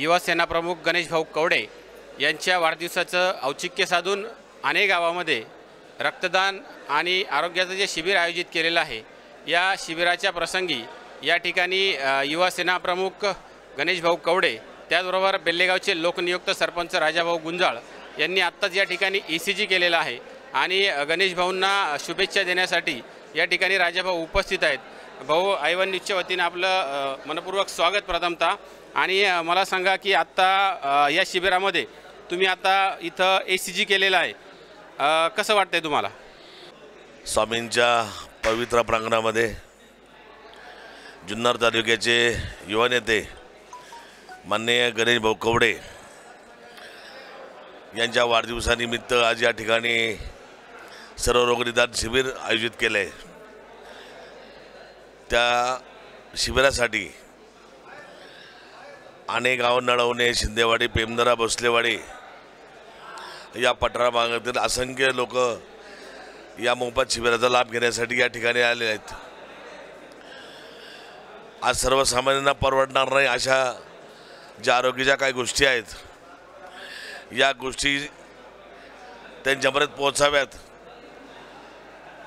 युवासेना प्रमुख गणेश भाऊ कवडे यांच्या वाढदिवसाचं औचित्य साधून अनेक गावामध्ये रक्तदान आणि आरोग्याचं जे शिबिर आयोजित केलेलं आहे या शिबिराच्या प्रसंगी या ठिकाणी युवासेना प्रमुख गणेश भाऊ कवडे त्याचबरोबर बेल्लेगावचे लोकनियुक्त सरपंच राजाभाऊ गुंजाळ यांनी आत्ताच या ठिकाणी ई सी जी केलेला आहे. आणि गणेशभाऊंना गणेश भाऊंना शुभेच्छा देण्यासाठी या ठिकाणी राजाभाऊ उपस्थित आहेत. भाऊ आयवन न्यूजच्या वतीने आपलं मनपूर्वक स्वागत प्रथमता. आणि मला सांगा की आत्ता या शिबिरामध्ये तुम्ही आता इथं ए सी जी केलेलं आहे. कसं वाटतंय तुम्हाला? स्वामींच्या पवित्र प्रांगणामध्ये जुन्नर तालुक्याचे युवा नेते माननीय गणेश भाऊ कवडे यांच्या वाढदिवसानिमित्त आज या ठिकाणी सर्व रोगनिदान शिबिर आयोजित केलं आहे त्या शिबिरासाठी आणि गाव नळवणे शिंदेवाडी पेमदरा भोसलेवाडी या पठारा भागातील असंख्य लोक या मोफत शिबिराचा लाभ घेण्यासाठी या ठिकाणी आले आहेत. आज सर्वसामान्यांना परवडणार नाही अशा ज्या आरोग्याच्या काही गोष्टी आहेत या गोष्टी त्यांच्यापर्यंत पोहोचाव्यात.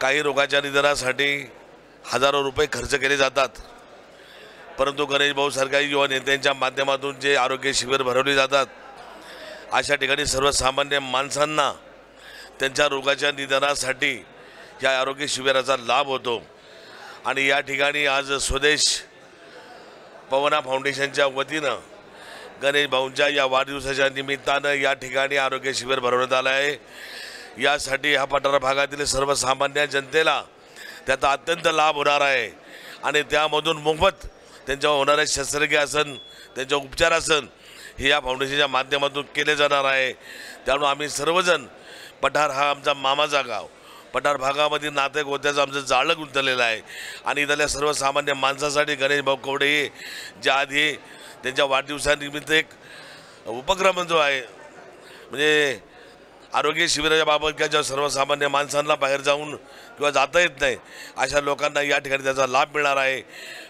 काही रोगाच्या निधनासाठी हजारो रुपये खर्च केले जातात. परंतु गणेश भाऊ सरकारी युवा नेत्यांच्या माध्यमातून जे आरोग्य शिबिर भरवले जातात अशा ठिकाणी सर्वसामान्य माणसांना त्यांच्या रोगाच्या निदानासाठी या आरोग्य शिबिराचा लाभ होतो. आणि या ठिकाणी आज स्वदेश पवना फाउंडेशनच्या वतीनं गणेश भाऊंच्या या वाढदिवसाच्या निमित्तानं या ठिकाणी आरोग्य शिबिर भरवण्यात आलं आहे. यासाठी ह्या पठार भागातील सर्वसामान्य जनतेला त्याचा अत्यंत लाभ होणार आहे. आणि त्यामधून मोफत त्यांच्यावर होणारे शस्त्रक्रिया असन त्यांच्या उपचार असन हे या फाउंडेशनच्या माध्यमातून केले जाणार आहे. त्यामुळे आम्ही सर्वजण पठार हा आमचा मामाचा गाव पठार भागामध्ये नातेक होत्याचं आमचं जाळं गुंतलेलं आहे. आणि इथल्या सर्वसामान्य माणसासाठी गणेश भाऊ कवडे हे ज्या आधी त्यांच्या वाढदिवसानिमित्त एक उपक्रम जो आहे म्हणजे आरोग्य शिबिराच्या बाबत किंवा ज्या सर्वसामान्य माणसांना बाहेर जाऊन किंवा जाता येत नाही अशा लोकांना या ठिकाणी त्याचा लाभ मिळणार आहे.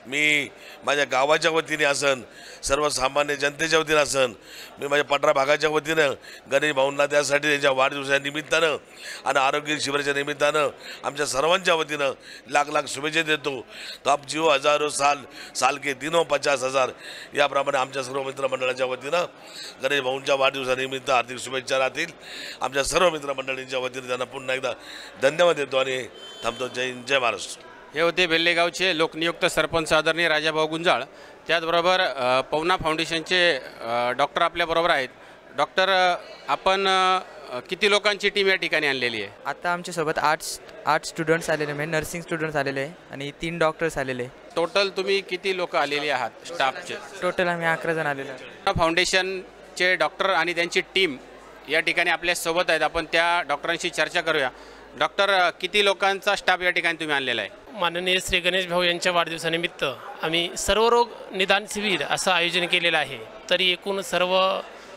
मी माझ्या गावाच्या वतीने असन सर्वसामान्य जनतेच्या वतीनं असन मी माझ्या पठरा भागाच्या वतीनं गणेश भाऊंना त्यासाठी त्यांच्या वाढदिवसाच्या निमित्तानं आणि आरोग्य शिबिराच्या निमित्तानं आमच्या सर्वांच्या वतीनं लाख लाख शुभेच्छा देतो. तो आप जिओ हजारो साल साल के दिनो पचास हजार याप्रमाणे आमच्या सर्व मित्रमंडळाच्या वतीनं गणेश भाऊंच्या वाढदिवसानिमित्त हार्दिक शुभेच्छा राहतील. आमच्या सर्व मित्रमंडळींच्या वतीनं त्यांना पुन्हा एकदा धन्यवाद देतो आणि थांबतो जय हिंद, जय महाराष्ट्र. हे होते बेल्लेगावचे लोकनियुक्त सरपंच आदरणीय राजाभाऊ गुंजाळ. त्याचबरोबर पवना फाउंडेशनचे डॉक्टर आपल्याबरोबर आहेत. डॉक्टर आपण किती लोकांची टीम या ठिकाणी आणलेली आहे? आता आमच्यासोबत आठ आठ स्टुडंट्स आलेले म्हणजे नर्सिंग स्टुडंट्स आलेले आहे आणि तीन डॉक्टर्स आलेले टोटल तुम्ही किती लोक आलेली आहात स्टाफचे टोटल आम्ही अकरा जण आलेलो आहे. पवना फाउंडेशनचे डॉक्टर आणि त्यांची टीम या ठिकाणी आपल्यासोबत आहेत. आपण त्या डॉक्टरांशी चर्चा करूया. डॉक्टर किती लोकांचा स्टाफ या ठिकाणी तुम्ही आणलेला आहे? माननीय श्री गणेश भाऊ यांच्या वाढदिवसानिमित्त आम्ही सर्व रोग निदान शिबिर असं आयोजन केलेलं आहे. तरी एकूण सर्व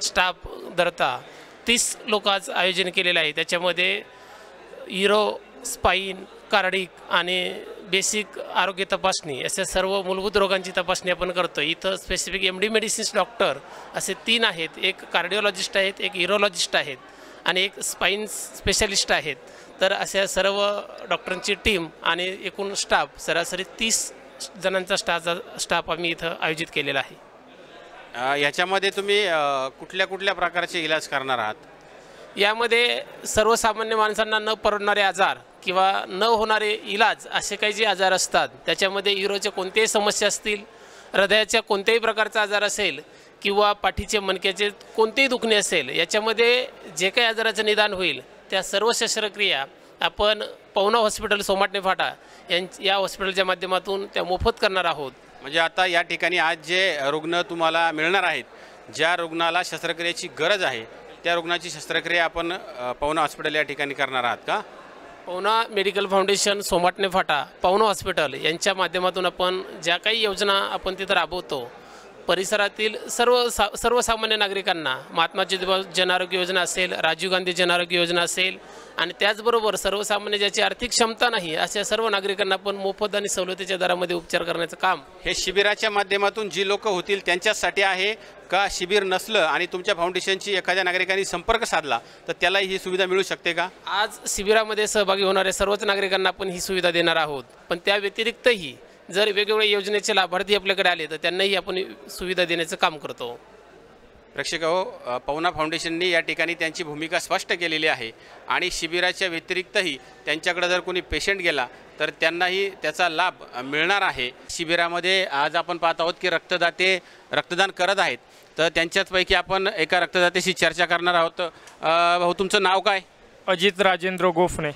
स्टाफ धरता तीस लोक आज आयोजन केलेलं आहे. त्याच्यामध्ये इरो स्पाईन कार्डिक आणि बेसिक आरोग्य तपासणी अशा सर्व मूलभूत रोगांची तपासणी आपण करतो इथं specific M D medicines doctor असे तीन आहेत. एक कार्डिओलॉजिस्ट आहेत एक इरोलॉजिस्ट आहेत आणि एक स्पाईन स्पेशलिस्ट आहेत. तर अशा सर्व डॉक्टरांची टीम आणि एकूण स्टाफ सरासरी तीस जणांचा स्टाफचा स्टाफ आम्ही इथं आयोजित केलेला आहे. अ, ह्याच्यामध्ये तुम्ही कुठल्या कुठल्या प्रकारचे इलाज करणार आहात? यामध्ये सर्वसामान्य माणसांना न परवडणारे आजार किंवा न होणारे इलाज असे काही जे आजार असतात त्याच्यामध्ये युरोच्या कोणत्याही समस्या असतील हृदयाच्या कोणत्याही प्रकारचा आजार असेल किंवा पाठीचे मणक्याचे कोणतेही दुखणे असेल याच्यामध्ये जे काही आजाराचं निदान होईल त्या सर्व शस्त्रक्रिया आपण पवना हॉस्पिटल सोमाटणे फाटा यां या हॉस्पिटलच्या माध्यमातून त्या मोफत करणार आहोत. म्हणजे आता या ठिकाणी आज जे रुग्ण तुम्हाला मिळणार आहेत ज्या रुग्णाला शस्त्रक्रियेची गरज आहे त्या रुग्णाची शस्त्रक्रिया आपण पवना हॉस्पिटल या ठिकाणी करणार आहात का? पवना मेडिकल फाउंडेशन सोमाटणे फाटा पवना हॉस्पिटल यांच्या माध्यमातून आपण ज्या काही योजना आपण तिथं राबवतो परिसरातील सर्व सा सर्वसामान्य नागरिकांना महात्मा ज्योतिबा जन आरोग्य योजना असेल राजीव गांधी जन आरोग्य योजना असेल आणि त्याचबरोबर सर्वसामान्य ज्याची आर्थिक क्षमता नाही अशा सर्व नागरिकांना पण मोफत आणि सवलतीच्या दरामध्ये उपचार करण्याचं काम. हे शिबिराच्या माध्यमातून जी लोक होतील त्यांच्यासाठी आहे का शिबिर नसलं आणि तुमच्या फाउंडेशनची एखाद्या नागरिकांनी संपर्क साधला तर त्यालाही ही सुविधा मिळू शकते का? आज शिबिरामध्ये सहभागी होणाऱ्या सर्वच नागरिकांना आपण ही सुविधा देणार आहोत. पण त्या व्यतिरिक्तही जर वेगवेगळ्या योजनेचे लाभार्थी आपल्याकडे आले तर त्यांनाही आपण सुविधा देण्याचं काम करतो. प्रेक्षक हो पवना फाउंडेशननी या ठिकाणी त्यांची भूमिका स्पष्ट केलेली आहे आणि शिबिराच्या व्यतिरिक्तही त्यांच्याकडे जर कोणी पेशंट गेला तर त्यांनाही त्याचा लाभ मिळणार आहे. शिबिरामध्ये आज आपण पाहत आहोत की रक्तदाते रक्तदान करत आहेत. तर त्यांच्याचपैकी आपण एका रक्तदात्याशी चर्चा करणार आहोत. अ, भाऊ तुमचं नाव काय? अजित राजेंद्र गोफणे.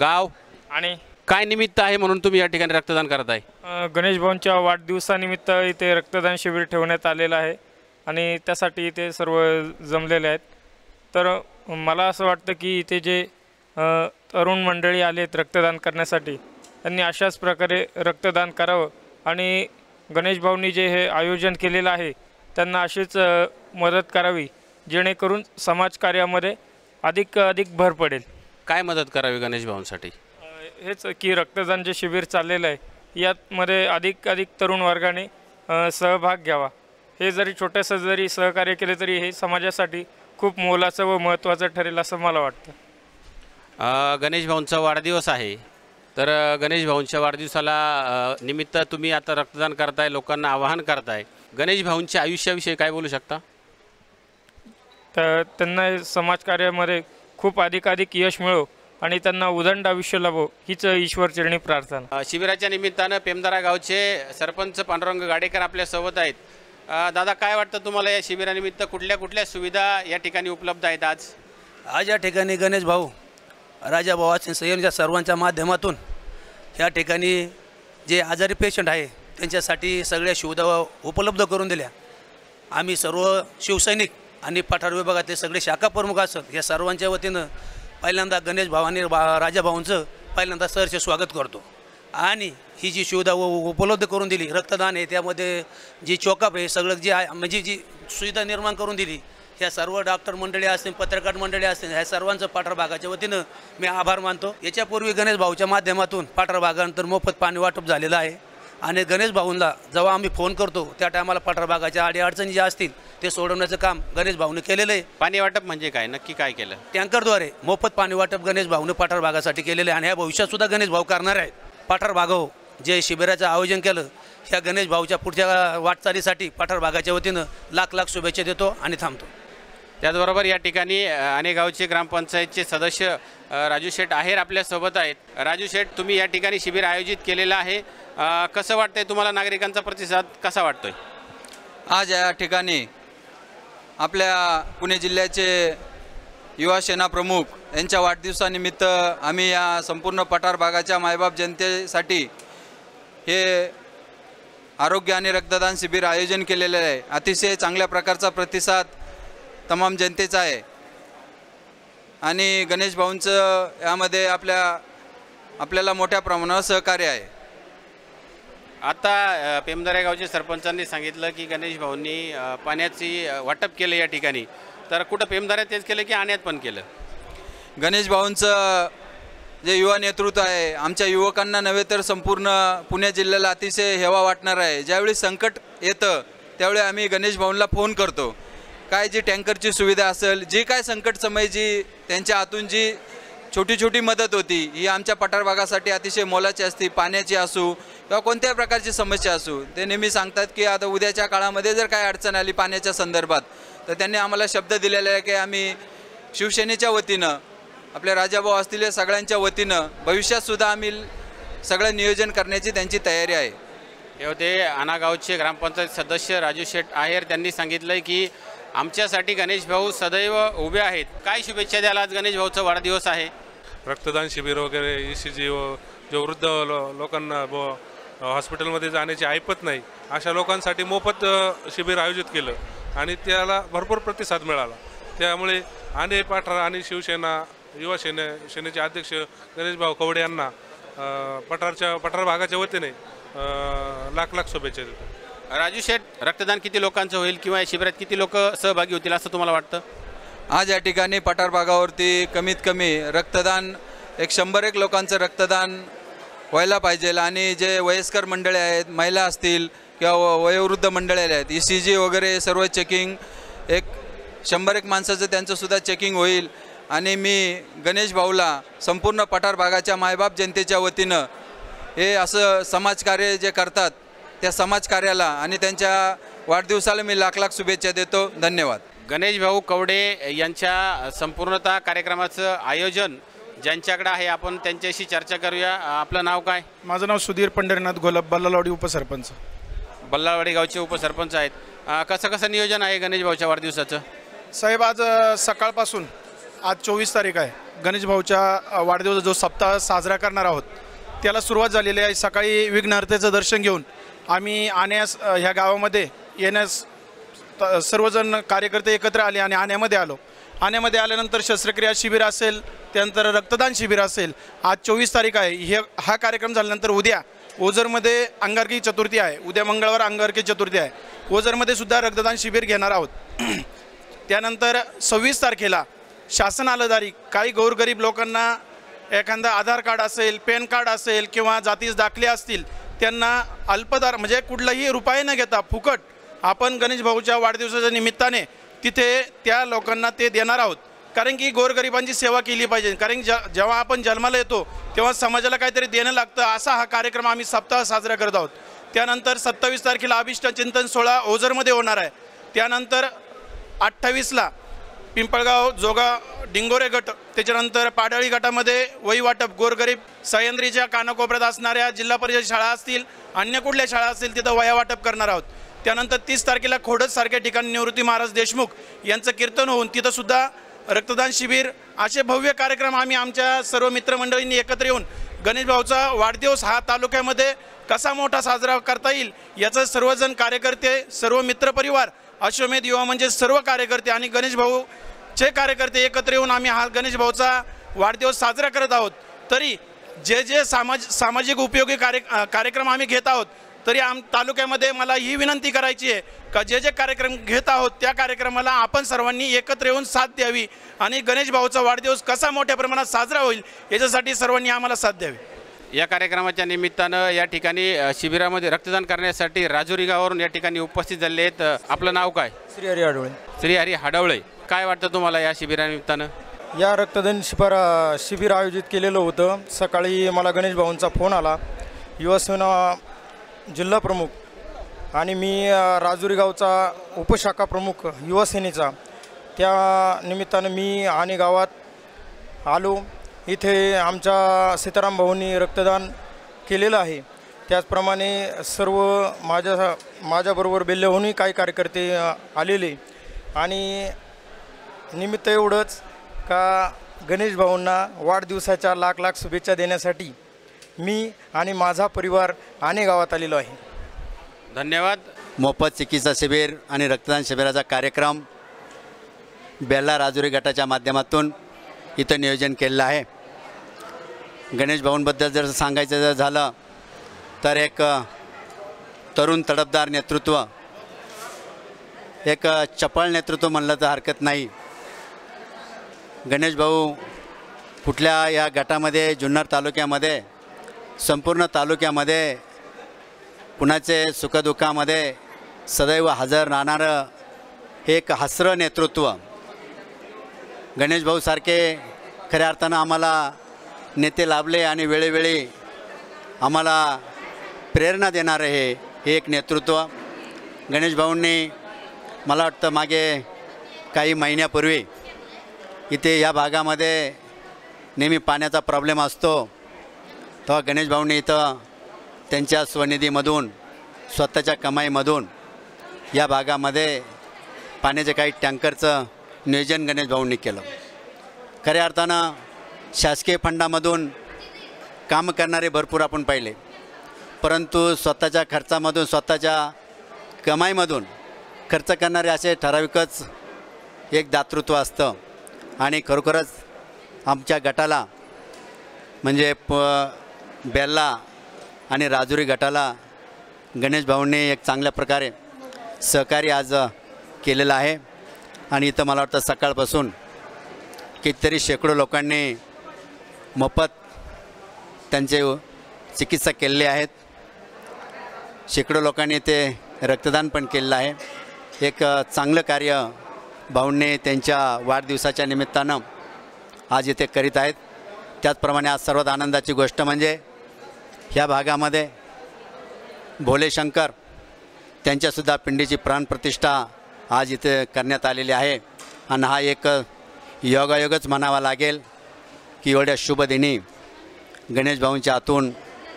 गाव? आणि काय निमित्त आहे म्हणून तुम्ही या ठिकाणी रक्तदान करत आहे? गणेश भाऊंच्या वाढदिवसानिमित्त इथे रक्तदान शिबिर ठेवण्यात आलेलं आहे आणि त्यासाठी इथे सर्व जमलेले आहेत. तर मला असं वाटतं की इथे जे तरुण मंडळी आलेत रक्तदान करण्यासाठी त्यांनी अशाच प्रकारे रक्तदान करावं आणि गणेश भाऊंनी जे हे आयोजन केलेलं आहे त्यांना अशीच मदत करावी जेणेकरून समाजकार्यामध्ये अधिक अधिक भर पडेल. काय मदत करावी गणेश भाऊंसाठी? हेच की रक्तदान जे शिबिर चाललेलं आहे यामध्ये अधिक अधिक तरुण वर्गाने सहभाग घ्यावा. हे जरी छोटंसं जरी सहकार्य केले तरी हे समाजासाठी खूप मोलाचं व महत्त्वाचं ठरेल असं मला वाटतं. गणेश भाऊंचा वाढदिवस आहे. तर गणेश भाऊंच्या वाढदिवसाला निमित्त तुम्ही आता रक्तदान करताय लोकांना आवाहन करताय. गणेश भाऊंच्या आयुष्याविषयी काय बोलू शकता? तर त्यांना समाजकार्यामध्ये खूप अधिकाधिक यश मिळो. आणि त्यांना उदंड आयुष्य लाभो हीच ईश्वरचरणी प्रार्थना. शिबिराच्या निमित्तानं पेमदारा गावचे सरपंच पांडुरंग गाडेकर आपल्यासोबत आहेत. दादा काय वाटतं तुम्हाला या शिबिरानिमित्त? कुठल्या कुठल्या सुविधा या ठिकाणी उपलब्ध आहेत आज? आज या ठिकाणी गणेश भाऊ राजा भावाचे संयमच्या सर्वांच्या माध्यमातून या ठिकाणी जे आजारी पेशंट आहे त्यांच्यासाठी सगळ्या सुविधा उपलब्ध करून दिल्या. आम्ही सर्व शिवसैनिक आणि पठार विभागातले सगळे शाखा प्रमुख असत या सर्वांच्या वतीनं पहिल्यांदा गणेश भाऊ बा राजाभाऊंचं पहिल्यांदा सरचे स्वागत करतो. आणि ही जी सुविधा उपलब्ध करून दिली रक्तदान आहे त्यामध्ये जी चोकअप आहे सगळं जे आहे म्हणजे जी सुविधा निर्माण करून दिली ह्या सर्व डॉक्टर मंडळी असतील पत्रकार मंडळी असतील ह्या सर्वांचं पाठरभागाच्या वतीनं मी आभार मानतो. याच्यापूर्वी गणेश भाऊच्या माध्यमातून पाठरभागानंतर मोफत पाणी वाटप झालेलं आहे. आणि गणेश भाऊंना जेव्हा आम्ही फोन करतो त्या टायमाला पाठरभागाच्या अडीअडचणी ज्या असतील ते सोडवण्याचं काम गणेश भाऊने केलेलं आहे. पाणी वाटप म्हणजे काय? नक्की काय केलं? टँकरद्वारे मोफत पाणी वाटप गणेश भाऊने पाठार भागासाठी केलेले आहे आणि ह्या भविष्यात सुद्धा गणेश भाऊ करणार आहेत. पाठार भागाव जे शिबिराचं आयोजन केलं ह्या गणेश भाऊच्या पुढच्या वाटचालीसाठी पाठार भागाच्या वतीनं लाख लाख शुभेच्छा देतो आणि थांबतो. त्याचबरोबर या ठिकाणी अ, अनेगावचे ग्रामपंचायतचे सदस्य राजू शेठ आहेर आपल्यासोबत आहेत. राजू शेठ तुम्ही या ठिकाणी शिबिर आयोजित केलेलं आहे. कसं वाटतंय तुम्हाला नागरिकांचा प्रतिसाद कसा वाटतोय? आज या ठिकाणी आपल्या पुणे जिल्ह्याचे युवा सेना प्रमुख यांच्या वाढदिवसानिमित्त आम्ही या संपूर्ण पठार भागाच्या मायबाप जनतेसाठी हे आरोग्य आणि रक्तदान शिबिर आयोजन केलेलं आहे. अतिशय चांगल्या प्रकारचा प्रतिसाद तमाम जनतेचा आहे. आणि गणेश भाऊंचं यामध्ये आपल्या आपल्याला मोठ्या प्रमाणावर सहकार्य आहे. आता अ, गावचे सरपंचांनी सांगितलं की गणेश भाऊंनी पाण्याची वाटप केलं या ठिकाणी. तर कुठं पेमदऱ्यात तेच केलं की आण्यात पण केलं? गणेश भाऊंचं जे युवा नेतृत्व आहे आमच्या युवकांना नव्हे तर संपूर्ण पुणे जिल्ह्याला अतिशय हेवा वाटणार आहे. ज्यावेळी संकट येतं त्यावेळी आम्ही गणेश भाऊंना फोन करतो. काय जी टँकरची सुविधा असेल जी काय संकट समय जी त्यांच्या हातून जी छोटी छोटी मदत होती ही आमच्या पठार भागासाठी अतिशय मोलाची असते. पाण्याची असू किंवा कोणत्याही प्रकारची समस्या असू ते नेहमी सांगतात की आता उद्याच्या काळामध्ये जर काय अडचण आली पाण्याच्या संदर्भात तर त्यांनी आम्हाला शब्द दिलेला आहे की आम्ही शिवसेनेच्या वतीनं आपल्या राजाभाऊ असतील या सगळ्यांच्या वतीनं भविष्यात सुद्धा आम्ही सगळं नियोजन करण्याची त्यांची तयारी आहे. हे होते आनागावचे ग्रामपंचायत सदस्य राजू शेठ आहेर. त्यांनी सांगितलंय की आमच्यासाठी गणेश भाऊ सदैव उभे आहेत. काय शुभेच्छा द्याल आज गणेश भाऊचा वाढदिवस आहे? रक्तदान शिबिर वगैरे ई सी जी जो वृद्ध लो लोकांना हॉस्पिटलमध्ये जाण्याची ऐपत नाही. अशा लोकांसाठी मोफत शिबिर आयोजित केलं आणि त्याला भरपूर प्रतिसाद मिळाला. त्यामुळे आने पाठार आणि शिवसेना युवा सेने सेनेचे अध्यक्ष गणेश भाऊ कवडे यांना पठारच्या पठार भागाच्या वतीने लाख लाख शुभेच्छा देतो. राजू शेठ रक्तदान किती लोकांचं होईल किंवा या शिबिरात किती लोक सहभागी होतील असं तुम्हाला वाटतं? आज या ठिकाणी पठार भागावरती कमीत कमी रक्तदान एक शंभर एक लोकांचं रक्तदान व्हायला पाहिजे. आणि जे वयस्कर मंडळे आहेत महिला असतील किंवा व- वयोवृद्ध मंडळे आहेत ई सी जी वगैरे सर्व चेकिंग एक शंभर एक माणसाचं त्यांचंसुद्धा चेकिंग होईल. आणि मी गणेश भाऊला संपूर्ण पठार भागाच्या मायबाप जनतेच्या वतीनं हे असं समाजकार्य जे करतात त्या समाजकार्याला आणि त्यांच्या वाढदिवसाला मी लाख लाख शुभेच्छा देतो. धन्यवाद. गणेश भाऊ कवडे यांच्या संपूर्णतः कार्यक्रमाचं आयोजन ज्यांच्याकडे आहे आपण त्यांच्याशी चर्चा करूया. आपलं नाव काय? माझं नाव सुधीर पंढरीनाथ घोलप बल्लालवाडी उपसरपंच. बल्लावाडी गावचे उपसरपंच आहेत. कसं कसं नियोजन आहे गणेश भाऊच्या वाढदिवसाचं? साहेब आज सकाळपासून आज चोवीस तारीख आहे. गणेश भाऊच्या वाढदिवस जो सप्ताह साजरा करणार आहोत त्याला सुरुवात झालेली आहे सकाळी विघ्नहर्तेचं दर्शन घेऊन. आम्ही आण्यास ह्या गावामध्ये येण्यास सर्वजण कार्यकर्ते एकत्र आले आणि आण्यामध्ये आलो. आण्यामध्ये आल्यानंतर शस्त्रक्रिया शिबिर असेल त्यानंतर रक्तदान शिबिर असेल. आज चोवीस तारीख आहे. हे हा कार्यक्रम झाल्यानंतर उद्या ओझरमध्ये अंगारकी चतुर्थी आहे. उद्या मंगळवार अंगारकी चतुर्थी आहे. ओझरमध्ये सुद्धा रक्तदान शिबिर घेणार आहोत. त्यानंतर सव्वीस तारखेला शासन आलंदारी काही गोरगरीब लोकांना एखादा आधार कार्ड असेल पॅन कार्ड असेल किंवा जातीस दाखले असतील त्यांना अल्पदार म्हणजे कुठलाही रुपये न घेता फुकट आपण गणेश भाऊच्या वाढदिवसाच्या निमित्ताने तिथे त्या लोकांना ते देणार आहोत. कारण की गोरगरिबांची सेवा केली पाहिजे. कारण ज जेव्हा आपण जन्माला येतो तेव्हा समाजाला काहीतरी देणं लागतं. असा हा कार्यक्रम आम्ही सप्ताह साजरा करत आहोत. त्यानंतर सत्तावीस तारखेला अभिष्ट चिंतन सोहळा ओझरमध्ये होणार आहे. त्यानंतर अठ्ठावीसला पिंपळगाव जोगा डिंगोरे गट त्याच्यानंतर पाडळी गटामध्ये वही वाटप गोरगरीब सह्याद्रीच्या कानाकोपऱ्यात असणाऱ्या जिल्हा परिषद शाळा असतील अन्य कुठल्या शाळा असतील तिथं वया वाटप करणार आहोत. त्यानंतर तीस तारखेला खोडससारख्या ठिकाणी निवृत्ती महाराज देशमुख यांचं कीर्तन होऊन तिथंसुद्धा रक्तदान शिबिर असे भव्य कार्यक्रम आम्ही आमच्या सर्व मित्रमंडळींनी एकत्र येऊन गणेश भाऊचा वाढदिवस हा तालुक्यामध्ये कसा मोठा साजरा करता येईल याचं सर्वजण कार्यकर्ते सर्व मित्रपरिवार अश्वमेध युवा म्हणजे सर्व कार्यकर्ते आणि गणेश भाऊचे कार्यकर्ते एकत्र येऊन आम्ही हा गणेश भाऊचा वाढदिवस साजरा करत आहोत. तरी जे जे सामाज सामाजिक उपयोगी कार्य कार्यक्रम आम्ही घेत आहोत तरी आम तालुक्यामध्ये मला ही विनंती करायची आहे का जे जे कार्यक्रम घेत आहोत त्या कार्यक्रमाला आपण सर्वांनी एकत्र येऊन साथ द्यावी आणि गणेश भाऊचा वाढदिवस कसा मोठ्या प्रमाणात साजरा होईल याच्यासाठी सर्वांनी आम्हाला साथ द्यावी. या कार्यक्रमाच्या निमित्तानं या ठिकाणी शिबिरामध्ये रक्तदान करण्यासाठी राजुरी गावावरून या ठिकाणी उपस्थित झालेले आहेत. आपलं नाव काय? श्री हरी आडवळे श्री हरी हाडवळे. काय वाटतं तुम्हाला या शिबिरानिमित्तानं? या रक्तदान शिबिर शिबिर आयोजित केलेलं होतं. सकाळी मला गणेश भाऊंचा फोन आला. युवासेना जिल्हा प्रमुख आणि मी राजुरी गावचा उपशाखा प्रमुख युवासेनेचा त्या निमित्तानं मी आणि गावात आलो. इथे आमच्या सीताराम भाऊंनी रक्तदान केलेलं आहे. त्याचप्रमाणे सर्व माझ्या माझ्याबरोबर बेल्ल्याहूनही काही कार्यकर्ते आलेले. आणि निमित्त एवढंच का गणेश भाऊंना वाढदिवसाच्या लाख लाख शुभेच्छा देण्यासाठी मी आणि माझा परिवार आणे गावात आलेलो आहे. धन्यवाद. मोफत चिकित्सा शिबिर आणि रक्तदान शिबिराचा कार्यक्रम बेल्ला राजुरी गटाच्या माध्यमातून इथं नियोजन केलेलं आहे. गणेश भाऊंबद्दल जर सांगायचं जर झालं तर एक तरुण तडफदार नेतृत्व एक चपळ नेतृत्व म्हणलं तर हरकत नाही. गणेश भाऊ कुठल्या या गटामध्ये जुन्नर तालुक्यामध्ये संपूर्ण तालुक्यामध्ये कुणाचे सुखदुःखामध्ये सदैव हजर राहणारं हे एक हसरं नेतृत्व. गणेश भाऊसारखे खऱ्या अर्थानं आम्हाला नेते लाभले आणि वेळोवेळी आम्हाला प्रेरणा देणारं हे हे एक नेतृत्व. गणेश भाऊंनी मला वाटतं मागे काही महिन्यापूर्वी इथे या भागामध्ये नेहमी पाण्याचा प्रॉब्लेम असतो. तेव्हा गणेश भाऊंनी इथं त्यांच्या स्वनिधीमधून स्वतःच्या कमाईमधून या भागामध्ये पाण्याचे काही टँकरचं नियोजन गणेश भाऊंनी केलं. खऱ्या अर्थानं शासकीय फंडामधून काम करणारे भरपूर आपण पाहिले. परंतु स्वतःच्या खर्चामधून स्वतःच्या कमाईमधून खर्च करणारे असे ठराविकच एक दातृत्व असतं. आणि खरोखरच आमच्या गटाला म्हणजे प बेल्ला आणि राजुरी गटाला गणेश भाऊंनी एक चांगल्या प्रकारे सहकार्य आज केलेलं आहे. आणि इथं मला वाटतं सकाळपासून कितीतरी शेकडो लोकांनी मोफत त्यांचे चिकित्सा केलेली आहेत. शेकडो लोकांनी ते रक्तदान पण केलेलं आहे. एक चांगलं कार्य भाऊंनी त्यांच्या वाढदिवसाच्या निमित्तानं आज इथे करीत आहेत. त्याचप्रमाणे आज सर्वात आनंदाची गोष्ट म्हणजे ह्या भागामध्ये भोलेशंकर त्यांच्यासुद्धा पिंडीची प्राणप्रतिष्ठा आज इथे करण्यात आलेली आहे. आणि हा एक योगायोगच म्हणावा लागेल की एवढ्या शुभदिनी गणेशभाऊंच्या गणेश भाऊंच्या हातून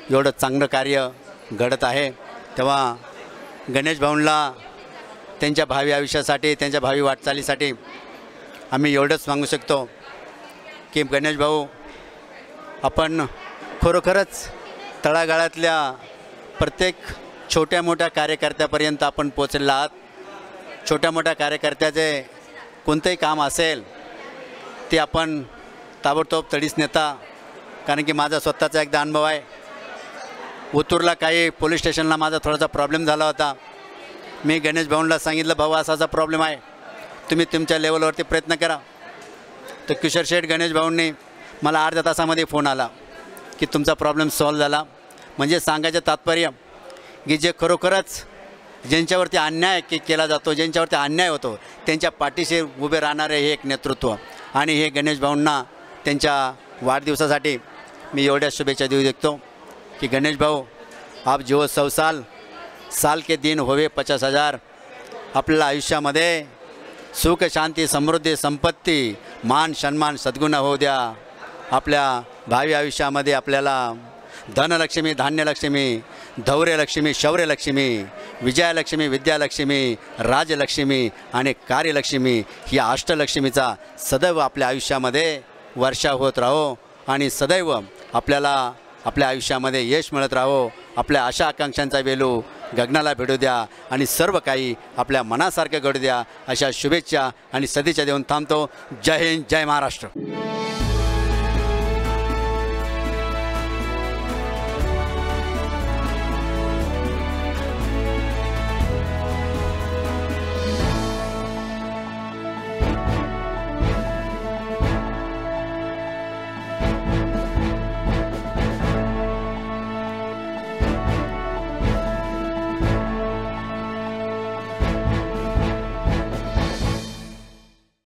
एवढं चांगलं कार्य घडत आहे. तेव्हा गणेश भाऊंला त्यांच्या भावी आयुष्यासाठी त्यांच्या भावी वाटचालीसाठी आम्ही एवढंच सांगू शकतो की गणेश भाऊ आपण खरोखरच तळागाळातल्या प्रत्येक छोट्या मोठ्या कार्यकर्त्यापर्यंत आपण पोचलेला आहात. छोट्या मोठ्या कार्यकर्त्याचे कोणतंही काम असेल ते आपण ताबडतोब तडीस नेता कारण की माझा स्वतःचा एकदा अनुभव आहे. ओतूरला काही पोलीस स्टेशनला माझा थोडासा प्रॉब्लेम झाला होता. मी गणेश भाऊंना सांगितलं भाऊ असा असा प्रॉब्लेम आहे. तुम्ही तुमच्या लेवलवरती प्रयत्न करा. तर किशोर शेठ गणेश भाऊंनी मला अर्ध्या तासामध्ये फोन आला की तुमचा प्रॉब्लेम सॉल्व झाला. म्हणजे सांगायचं तात्पर्य की जे खरोखरच ज्यांच्यावरती अन्याय के केला जातो ज्यांच्यावरती अन्याय होतो त्यांच्या पाठीशी उभे राहणारे हे एक नेतृत्व. आणि हे गणेश भाऊंना त्यांच्या वाढदिवसासाठी मी एवढ्या शुभेच्छा देऊ शकतो की गणेश भाऊ आप जो सौ साल साल के दिन होवे पचास हजार आपल्या आयुष्यामध्ये सुख शांती समृद्धी संपत्ती मान सन्मान सद्गुण होऊ द्या. आपल्या भावी आयुष्यामध्ये आपल्याला धनलक्ष्मी धान्यलक्ष्मी धौर्यलक्ष्मी शौर्यलक्ष्मी विजयालक्ष्मी विद्यालक्ष्मी राजलक्ष्मी आणि कार्यलक्ष्मी ही अष्टलक्ष्मीचा सदैव आपल्या आयुष्यामध्ये वर्षा होत राहो आणि सदैव आपल्याला आपल्या आयुष्यामध्ये यश मिळत राहो. आपल्या आशा आकांक्षांचा वेलू गगनाला भिडू द्या आणि सर्व काही आपल्या मनासारखं घडू द्या. अशा शुभेच्छा आणि सदिच्छा देऊन थांबतो. जय हिंद जय महाराष्ट्र.